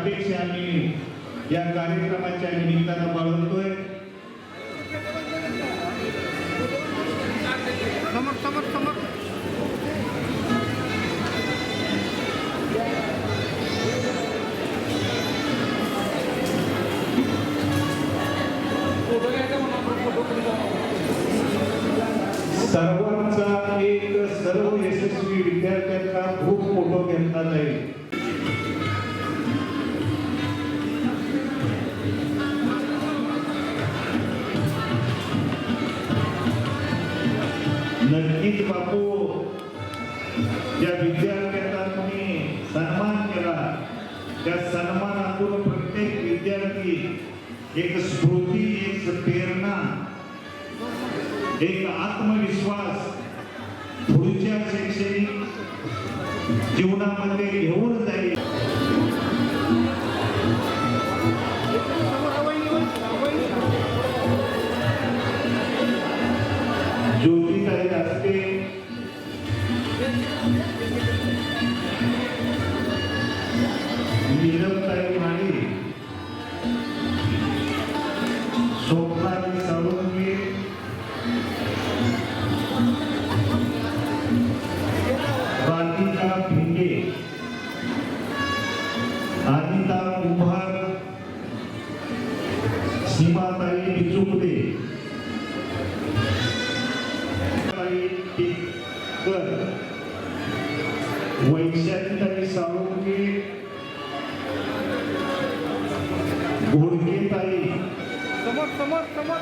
अपेक्षा आम्ही या कार्यक्रमाच्या निमित्तानं बाळगतोय नक्कीच बापू ज्या विद्यार्थ्यांचा तुम्ही सन्मान केला त्या सन्मानातून प्रत्येक विद्यार्थी एक स्फूर्ती अनिता कुंभार सीमाताई बिचुकते वैशालीताई साळुंके घोडकेताई. समोर समोर समोर.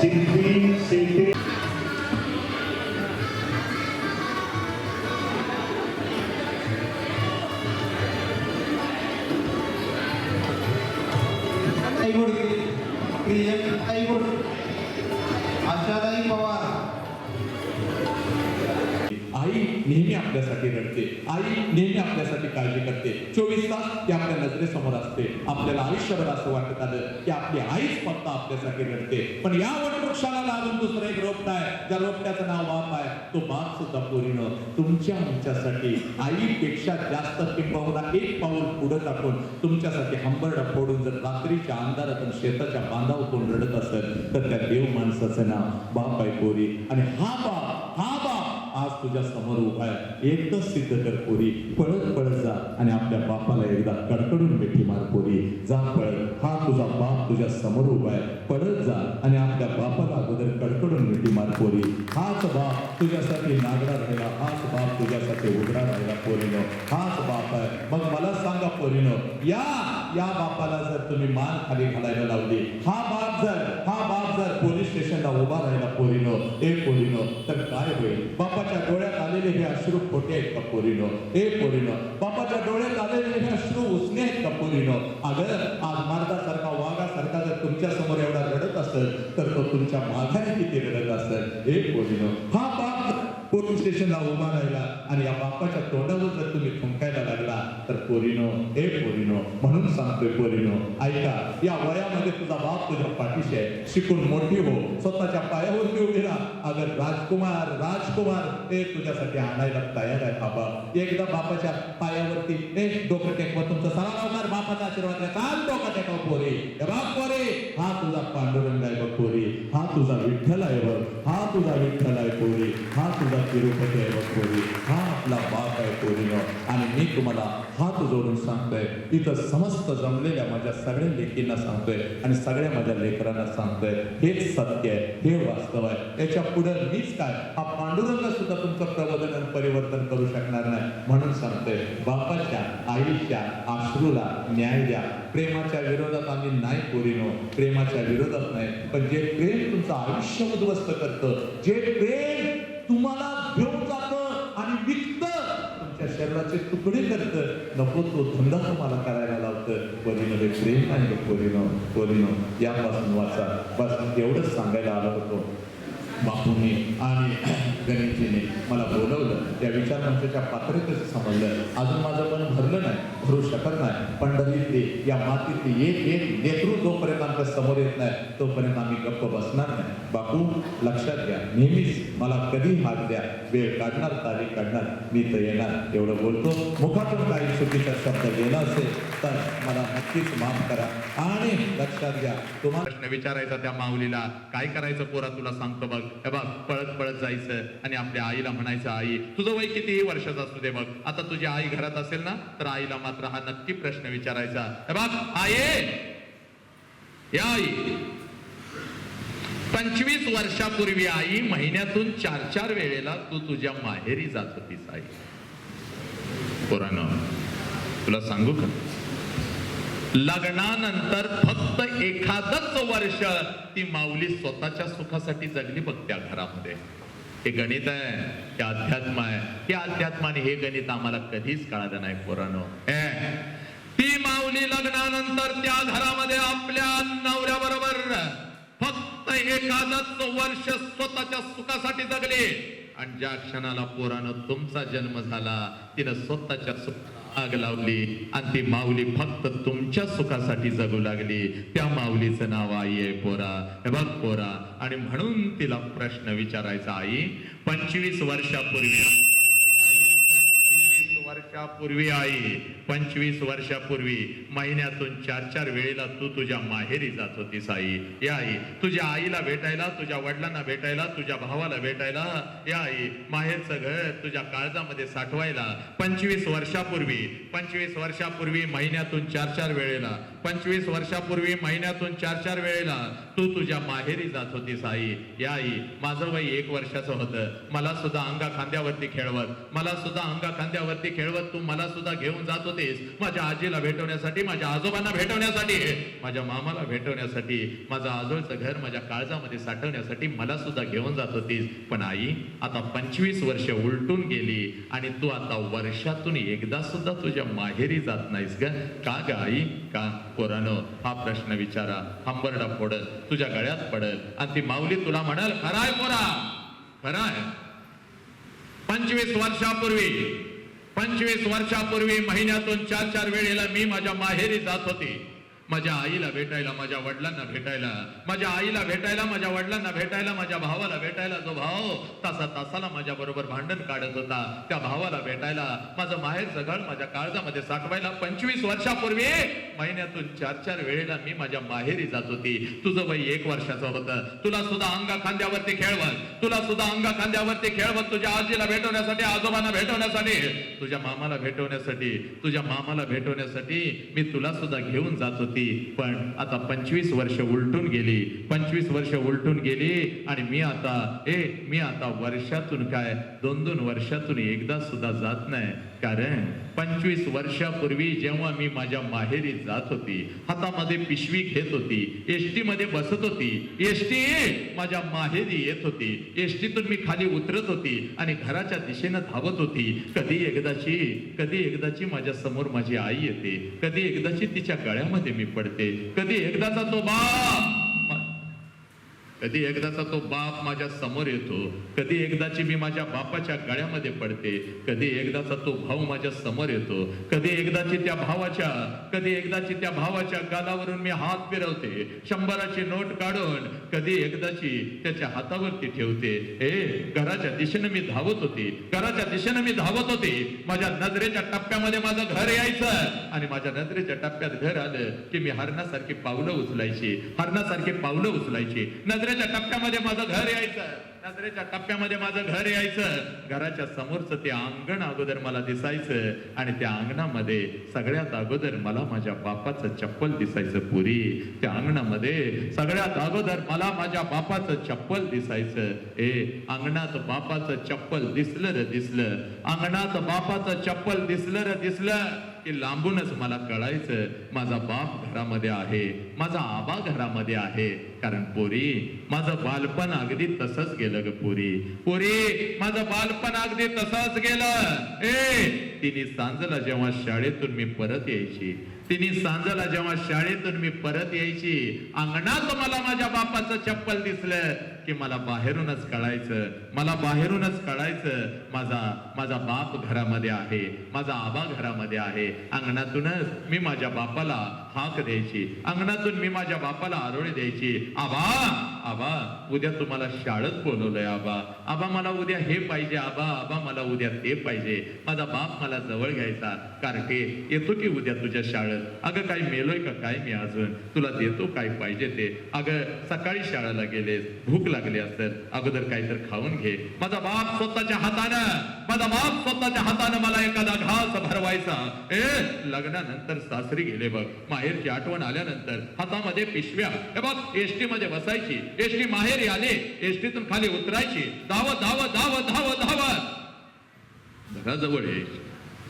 सिद्धी शेटे ती आपल्या नजरेसमोर असते. आपल्याला आयुष्यभर असं वाटत आलं की आपली आईच फक्त आपल्यासाठी रडते. पण या वटवृक्षाला लागून दुसरं एक रोपट आहे. ज्या रोपट्याचं नाव बाप आहे. तो बाप सुद्धा पोरीनं तुमच्या आमच्यासाठी आईपेक्षा जास्त किंबहुना एक पाऊल पुढे टाकून तुमच्यासाठी हंबरडा फोडून जर रात्रीच्या अंधारातून शेताच्या बांधावर कोण रडत असेल तर त्या देव माणसाचं नाव बाप आहे पोरी. आणि हा बाप हा बाप आज तुझ्या समोर उभा आहे. एकच सिद्ध कर पोरी. पळत पळत जा आणि आपल्या बापाला एकदा कडकडून मिठी मार पोरी. जा पळत. हा तुझा बाप तुझ्या समोर उभा आहे. पळत जा आणि आपल्या बापाला अगोदर कडकडून मिठी मार पोरी. हाच बाप तुझ्यासाठी नागडा राहिला. हाच बाप तुझ्यासाठी उघडा राहिला पोरीनो. हाच बाप आहे. मग मला सांगा पोरीनो या या बापाला जर तुम्ही मान खाली घालायला लावली हा बाप जर हा बाप जर पोलीस स्टेशनला उभा राहिला पोरीनो ए पोरीनो तर काय होईल? बापाच्या डोळ्यात आलेले हे अश्रू खोटे आहेत का पोरीनो? ए पोरीनो बापाच्या डोळ्यात आलेले हे अश्रू उसने आहेत का पोरीनो? अगर आज मार्गासारखा वाघासारखा जर तुमच्यासमोर एवढा रडत असेल तर तो तुमच्या माघारी किती रडत असेल? ए पोरीनो हा पोलीस स्टेशनला उभा राहिला आणि या बापाच्या तोंडावर जर तुम्ही थुंकायला लागला तर पोरीनो हे पोरीनो म्हणून सांगतोय पोरीनो ऐका या वयामध्ये तुझा बाप तुझ्या पाठीशी आहे. शिकून मोठी हो स्वतःच्या पायावरती उभी राहा. अगर राजकुमार राजकुमार ते तुझ्यासाठी आणायला तयार आहे बाबा. एकदा बापाच्या पायावरती हे डोकं टेकवा तुमचं सला लावणार बापाचा आशीर्वाद काल डोकं टेकव पोरी. बाप पोरी हा तुझा पांडुरंग आहे बघ पोरी. हा तुझा विठ्ठल आहे बघ. हा तुझा विठ्ठल आहे पोरी. हा तुझा तिरुपती आहे बघ पोरी हा आपला बाप आहे पोरीनो आणि मी तुम्हाला हात जोडून सांगतोय. तिथं समस्त जमलेल्या माझ्या सगळ्या लेकींना सांगतोय आणि सगळ्या माझ्या लेकरांना सांगतोय. हेच सत्य आहे हे वास्तव आहे. याच्यापुढे मीच काय? हा पांडुरंग सुद्धा तुमचं प्रबोधन आणि परिवर्तन करू शकणार नाही म्हणून सांगतोय. बापाच्या आईच्या आश्रूला न्याय द्या. प्रेमाच्या विरोधात आम्ही नाही पोरीनो प्रेमाच्या विरोधात नाही. पण जे प्रेम तुमचं आयुष्य उद्ध्वस्त करतं जे प्रेम तुम्हाला घेऊन जातं आणि विकतं तुमच्या शरीराचे तुकडे करतं. नको तो धंदा तुम्हाला करायला लावतं. पोरीमध्ये प्रेम आणि पोरीनो. पोरीनो यापासून वाचा. बस एवढंच सांगायला आलं होतो. बापूंनी आणि गणेशजीने मला बोलवलं. त्या विचार मंचाच्या पात्रतेचं समजलं. अजून माझं मन भरलं नाही भरू शकत नाही. पंढरीतले या मातीतले एक एक नेतृत्व जोपर्यंत आमच्यासमोर येत नाही तोपर्यंत आम्ही गप्प बसणार नाही. बापू लक्षात घ्या. नेहमीच मला कधी हात द्या. वेळ काढणार तारीख काढणार मी तर येणार. एवढं बोलतो. मुखातून काही चुकीचा शब्द गेला असेल तर मला नक्कीच माफ करा. आणि लक्षात घ्या तुम्हाला प्रश्न विचारायचा त्या माऊलीला काय करायचं पोरा तुला सांगतो बघ. हे बघ पळत पळत जायचं आणि आपल्या आईला म्हणायचं आई तुझं वय कितीही वर्षाचं असू दे बघ आता तुझी आई घरात असेल ना तर आईला मात्र हा नक्की प्रश्न विचारायचा. हे बघ आये या आई! पंचवीस वर्षापूर्वी आई महिन्यातून चार चार वेळेला तू तुझ्या माहेरी जात होतीस आई. पुराण तुला सांगू का? लग्नानंतर फक्त एखादच वर्ष ती माऊली स्वतःच्या सुखासाठी जगली बघ त्या घरामध्ये. हे गणित आहे हे अध्यात्म आहे. हे अध्यात्म आणि हे गणित आम्हाला कधीच कळालं नाही पोरानो. ती माऊली लग्नानंतर त्या घरामध्ये आपल्या नवऱ्या बरोबर फक्त एखादच वर्ष स्वतःच्या सुखासाठी जगली. आणि ज्या क्षणाला पोरानं तुमचा जन्म झाला तिनं स्वतःच्या सुख आग लावली आणि ती माऊली फक्त तुमच्या सुखासाठी जगू लागली. त्या माऊलीचं नाव आई आहे पोरा. हे बघ पोरा. आणि म्हणून तिला प्रश्न विचारायचा आई पंचवीस वर्षापूर्वी वर्षापूर्वी आई पंचवीस वर्षापूर्वी महिन्यातून चार चार वेळेला तू तुझ्या माहेरी जात होतीस आई. या आई तुझ्या आईला भेटायला तुझ्या वडिलांना भेटायला तुझ्या भावाला भेटायला. या आई माहेरचं घर तुझ्या काळजामध्ये साठवायला. पंचवीस वर्षापूर्वी पंचवीस वर्षापूर्वी महिन्यातून चार चार वेळेला पंचवीस वर्षापूर्वी महिन्यातून चार चार वेळेला तू तुझ्या माहेरी जात होतीस आई या आई माझं वय एक वर्षाचं होतं. मला सुद्धा अंगा खांद्यावरती खेळवत मला सुद्धा अंगा खांद्यावरती खेळवत तू मला सुद्धा घेऊन जात होतीस. माझ्या आजीला भेटवण्यासाठी माझ्या आजोबांना भेटवण्यासाठी माझ्या मामाला भेटवण्यासाठी माझं आजोळचं घर माझ्या काळजामध्ये साठवण्यासाठी मला सुद्धा घेऊन जात होतीस. पण आई आता पंचवीस वर्ष उलटून गेली आणि तू आता वर्षातून एकदा सुद्धा तुझ्या माहेरी जात नाहीस ग. का ग आई? का? पोरानो हा प्रश्न विचारा. हंबरडा फोडल तुझ्या गळ्यात पडल. आणि ती माऊली तुला म्हणाल खराय पोरा खराय. पंचवीस वर्षापूर्वी पंचवीस वर्षापूर्वी महिन्यातून चार चार वेळेला मी माझ्या माहेरी जात होती. माझ्या आईला भेटायला माझ्या वडिलांना भेटायला माझ्या आईला भेटायला माझ्या वडिलांना भेटायला माझ्या भावाला भेटायला जो भाव तासा तासाला माझ्या बरोबर भांडण काढत होता त्या भावाला भेटायला माझं माहेर सगळ माझ्या काळजामध्ये साठवायला पंचवीस वर्षापूर्वी महिन्यातून चार चार वेळेला मी माझ्या माहेरी जात होती. तुझं वय एक वर्षाचं होतं. तुला सुद्धा अंगा खांद्यावरती खेळवत तुला सुद्धा अंगा खांद्यावरती खेळवत तुझ्या आजीला भेटवण्यासाठी आजोबांना भेटवण्यासाठी तुझ्या मामाला भेटवण्यासाठी तुझ्या मामाला भेटवण्यासाठी मी तुला सुद्धा घेऊन जात होती. पण आता पंचवीस वर्ष उलटून गेली. पंचवीस वर्ष उलटून गेली आणि मी आता ए मी आता वर्षातून काय? दोन दोन वर्षातून एकदा सुद्धा जात नाही. कारण पंचवीस वर्षापूर्वी जेव्हा मी माझ्या माहेरी जात होती हातामध्ये पिशवी घेत होती एसटी मध्ये बसत होती एसटी माझ्या माहेरी येत होती. एसटीतून मी खाली उतरत होती आणि घराच्या दिशेनं धावत होती. कधी एकदाची कधी एकदाची माझ्यासमोर माझी आई येते. कधी एकदाची तिच्या गळ्यामध्ये मी पडते. कधी एकदाचा तो बाप कधी एकदाचा तो बाप माझ्यासमोर येतो कधी एकदाची मी माझ्या बापाच्या गळ्यामध्ये पडते कधी एकदाचा तो भाऊ माझ्यासमोर येतो कधी एकदाची त्या भावाच्या कधी एकदाची त्या भावाच्या गालावरून मी हात फिरवते शंभराची नोट काढून कधी एकदाची त्याच्या हातावरती ठेवते. हे घराच्या दिशेनं मी धावत होती घराच्या दिशेनं मी धावत होती. माझ्या नजरेच्या टप्प्यामध्ये माझं घर यायचं आणि माझ्या नजरेच्या टप्प्यात घर आलं की मी हरणासारखी पावलं उचलायची हरणासारखी पावलं उचलायची. दुसऱ्याच्या टप्प्यामध्ये माझं घर यायचं नजरेच्या टप्प्यामध्ये माझं घर यायचं. घराच्या समोरचं ते अंगण अगोदर मला दिसायचं. आणि त्या अंगणामध्ये सगळ्यात अगोदर मला माझ्या बापाचं चप्पल दिसायचं पुरी. त्या अंगणामध्ये सगळ्यात अगोदर मला माझ्या बापाचं चप्पल दिसायचं. ए अंगणात बापाचं चप्पल दिसलं र दिसलं. अंगणात बापाचं चप्पल दिसलं र दिसलं. की लांबूनच मला कळायचं माझा बाप घरामध्ये आहे. माझा आबा घरामध्ये आहे. कारण पोरी माझं बालपण अगदी तसंच गेलं. ग पोरी. पोरी माझं बालपण अगदी तसाच गेलं. ए तिने सांजला जेव्हा शाळेतून मी परत यायची तिने सांजला जेव्हा शाळेतून मी परत यायची अंगणात मला माझ्या बापाचं चप्पल दिसलं की मला बाहेरूनच कळायचं. मला बाहेरूनच कळायचं माझा माझा बाप घरामध्ये आहे माझा आबा घरामध्ये आहे. अंगणातूनच मी माझ्या बापाला हाक द्यायची. अंगणातून मी माझ्या बापाला आरोळी द्यायची. आबा आबा उद्या तुम्हाला शाळेत बोलवलंय आबा. आबा मला उद्या हे पाहिजे आबा आबा मला उद्या ते पाहिजे. माझा बाप मला जवळ घ्यायचा. कारके येतो की उद्या तुझ्या शाळेत. अगं काय मेलोय का? काय मी अजून तुला देतो काय पाहिजे ते? अगं सकाळी शाळेला गेलेस भूक लागली असेल अगोदर काहीतरी खाऊन घे. माझा बाप स्वतःच्या हातानं माझा बाप स्वतःच्या हातानं मला एखादा घास भरवायचा. ए लग्नानंतर सासरी गेले बघ. माहेरची आठवण आल्यानंतर हातामध्ये पिशव्या. हे बघ एसटी मध्ये बसायची. एसटी माहेरी आले एसटीतून खाली उतरायची. धाव धाव धाव धाव धाव घराजवळ यायची.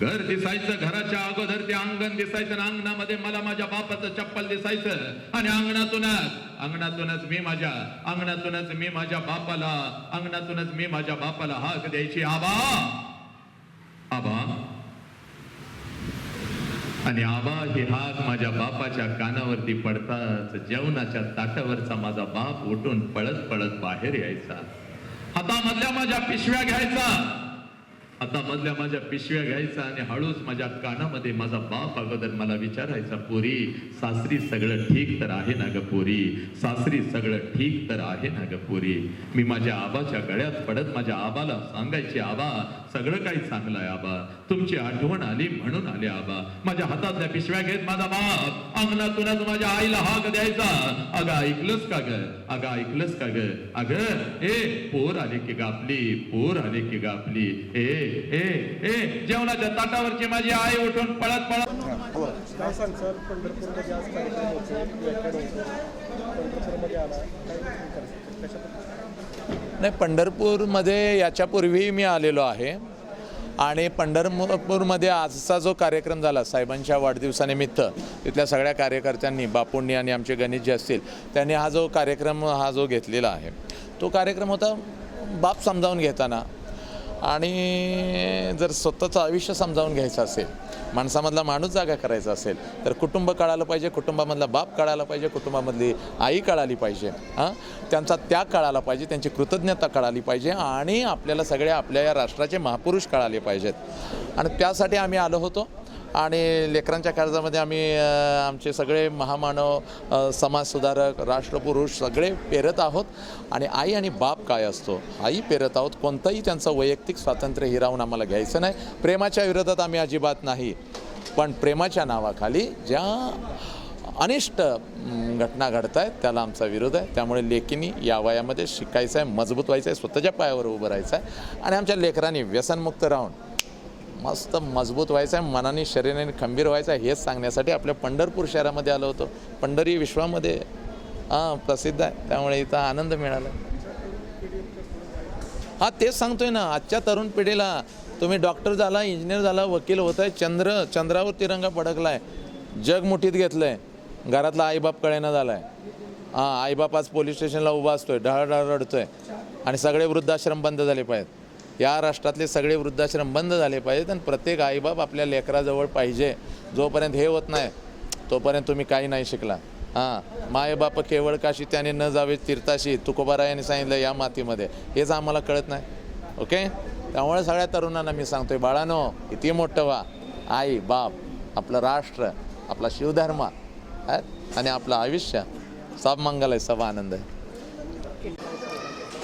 घर दिसायचं घराच्या अगोदर ते अंगण दिसायचं अंगणामध्ये मला माझ्या बापाचं चप्पल दिसायचं आणि अंगणातूनच अंगणातूनच मी माझ्या अंगणातूनच मी माझ्या बापाला अंगणातूनच मी माझ्या बापाला हाक द्यायची. आबा! आबा! आणि आबा ही हाक माझ्या बापाच्या कानावरती पडताच जेवणाच्या ताटावरचा माझा बाप उठून पळत पळत बाहेर यायचा. हातामधल्या माझ्या पिशव्या घ्यायचा. आता मधल्या माझ्या पिशव्या घ्यायचा आणि हळूच माझ्या कानामध्ये माझा बाप अगोदर मला विचारायचा पोरी सासरी सगळं ठीक तर आहे ना ग पोरी? सासरी सगळं ठीक तर आहे ना ग पोरी? मी माझ्या आबाच्या गळ्यात पडत माझ्या आबाला सांगायचे आबा सगळं काही चांगलं आहे आबा. तुमची आठवण आली म्हणून आले आबा. माझ्या हातातल्या पिशव्या घेत माझा बाप अंगणातूनच माझ्या आईला हाक द्यायचा. अगं ऐकलंच का ग? अगं ऐकलंच का ग? अगं ए पोर आले की गापली पोर आले की गापली. ए ए ए जेवणाच्या ताटावरची माझी आई उठून पळत पळत काय पंढरपूरमध्ये आज कार्यक्रम पंढरपूरमध्ये आला नाही पंढरपूरमध्ये याच्यापूर्वी मी आलेलो आहे. आणि पंढरपूरमध्ये आजचा जो कार्यक्रम झाला साहेबांच्या वाढदिवसानिमित्त तिथल्या सगळ्या कार्यकर्त्यांनी बापूंनी आणि आमचे गणेश जे असतील त्यांनी हा जो कार्यक्रम हा जो घेतलेला आहे तो कार्यक्रम होता बाप समजावून घेताना. आणि जर स्वतःचं आयुष्य समजावून घ्यायचं असेल माणसामधला माणूस जागा करायचा असेल तर कुटुंब कळालं पाहिजे कुटुंबामधला बाप कळायला पाहिजे कुटुंबामधली आई कळाली पाहिजे हां? त्यांचा त्याग कळाला पाहिजे त्यांची कृतज्ञता कळाली पाहिजे आणि आपल्याला सगळ्या आपल्या या राष्ट्राचे महापुरुष कळाले पाहिजेत. आणि त्यासाठी आम्ही आलो होतो. आणि लेकरांच्या कार्यामध्ये आम्ही आमचे सगळे महामानव समाजसुधारक राष्ट्रपुरुष सगळे पेरत आहोत. आणि आई आणि बाप काय असतो? आई पेरत आहोत. कोणतंही त्यांचं वैयक्तिक स्वातंत्र्य हिरावून आम्हाला घ्यायचं नाही. प्रेमाच्या विरोधात आम्ही अजिबात नाही. पण प्रेमाच्या नावाखाली ज्या अनिष्ट घटना घडत आहेत त्याला आमचा विरोध आहे. त्यामुळे लेकीनी या वयामध्ये शिकायचं आहे मजबूत व्हायचं आहे स्वतःच्या पायावर उभं राहायचं आहे आणि आमच्या लेकरांनी व्यसनमुक्त राहून मस्त मजबूत व्हायचं आहे मनाने शरीराने खंबीर व्हायचं आहे हेच सांगण्यासाठी आपल्या पंढरपूर शहरामध्ये आलो होतो. पंढरी विश्वामध्ये हां प्रसिद्ध आहे. त्यामुळे इथं आनंद मिळाला. हा तेच सांगतोय ना आजच्या तरुण पिढीला तुम्ही डॉक्टर झाला इंजिनियर झाला वकील होत आहे चंद्र चंद्रावर तिरंगा पडकला आहे जग मुठीत घेतलं आहे घरातला आईबाप कळेना झाला आहे हां आईबाप आज पोलीस स्टेशनला उभा असतोय ढळढळ रडतोय आणि सगळे वृद्धाश्रम बंद झाले पाहिजेत. या राष्ट्रातले सगळे वृद्धाश्रम बंद झाले पाहिजेत आणि प्रत्येक आईबाप आपल्या लेकराजवळ पाहिजे. जोपर्यंत हे होत नाही तोपर्यंत तुम्ही काही नाही शिकला. हां माय बाप केवळ काशी त्याने न जावे तीर्थाशी तुकोबारायाने सांगितलं या मातीमध्ये. हेच आम्हाला कळत नाही. ओके? त्यामुळे सगळ्या तरुणांना मी सांगतोय बाळानो किती मोठं व्हा. आई बाप आपलं राष्ट्र आपला शिवधर्म आणि आपलं आयुष्य. सब मंगल आहे सब आनंद आहे.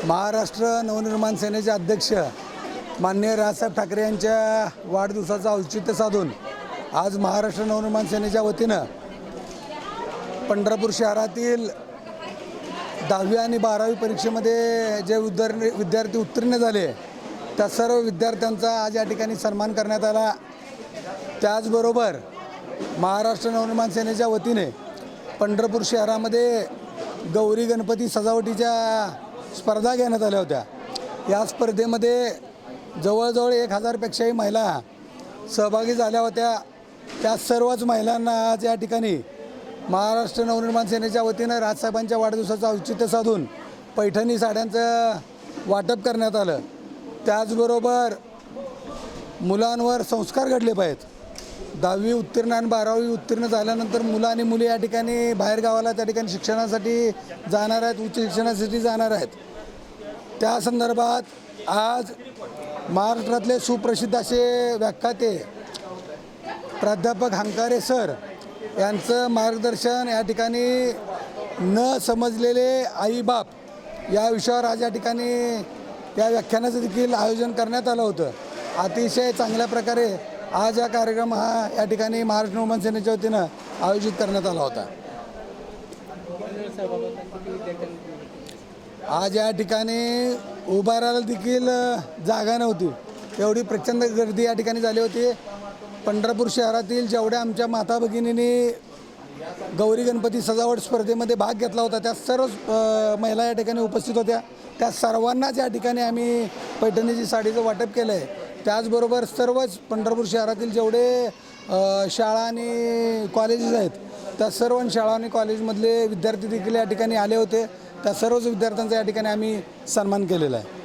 महाराष्ट्र नवनिर्माण सेनेचे अध्यक्ष माननीय राजसाहेब ठाकरे यांच्या वाढदिवसाचं औचित्य साधून आज महाराष्ट्र नवनिर्माण सेनेच्या वतीनं पंढरपूर शहरातील दहावी आणि बारावी परीक्षेमध्ये जे विद्यार्थी विद्यार्थी उत्तीर्ण झाले त्या सर्व विद्यार्थ्यांचा आज या ठिकाणी सन्मान करण्यात आला. त्याचबरोबर महाराष्ट्र नवनिर्माण सेनेच्या वतीने पंढरपूर शहरामध्ये गौरी गणपती सजावटीच्या स्पर्धा घेण्यात आल्या होत्या. या स्पर्धेमध्ये जवळजवळ एक हजारपेक्षाही महिला सहभागी झाल्या होत्या. त्या सर्वच महिलांना आज या ठिकाणी महाराष्ट्र नवनिर्माण सेनेच्या वतीनं राजसाहेबांच्या वाढदिवसाचं औचित्य साधून पैठणी साड्यांचं वाटप करण्यात आलं. त्याचबरोबर मुलांवर संस्कार घडले पाहिजेत. दहावी उत्तीर्ण आणि बारावी उत्तीर्ण झाल्यानंतर मुलं आणि मुली या ठिकाणी बाहेर गावाला त्या ठिकाणी शिक्षणासाठी जाणार आहेत उच्च शिक्षणासाठी जाणार आहेत. त्या संदर्भात आज महाराष्ट्रातले सुप्रसिद्ध असे व्याख्याते प्राध्यापक हंकारे सर यांचं मार्गदर्शन या ठिकाणी न समजलेले आईबाप या विषयावर आज या ठिकाणी या व्याख्यानाचं देखील आयोजन करण्यात आलं होतं. अतिशय चांगल्या प्रकारे आज हा कार्यक्रम हा या ठिकाणी महाराष्ट्र नवमान सेनेच्या वतीनं आयोजित करण्यात आला होता. आज या ठिकाणी उभारायला देखील जागा नव्हती. एवढी प्रचंड गर्दी या ठिकाणी झाली होती. पंढरपूर शहरातील जेवढ्या आमच्या माता भगिनींनी गौरी गणपती सजावट स्पर्धेमध्ये भाग घेतला होता त्या सर्व महिला या ठिकाणी उपस्थित होत्या. त्या सर्वांनाच या ठिकाणी आम्ही पैठणीची साडीचं वाटप केलं आहे त्याचबरोबर सर्वच पंढरपूर शहरातील जेवढे शाळा आणि कॉलेजेस आहेत त्या सर्व शाळा आणि कॉलेजमधले विद्यार्थी देखील या ठिकाणी आले होते. त्या सर्वच विद्यार्थ्यांचा या ठिकाणी आम्ही सन्मान केलेला आहे.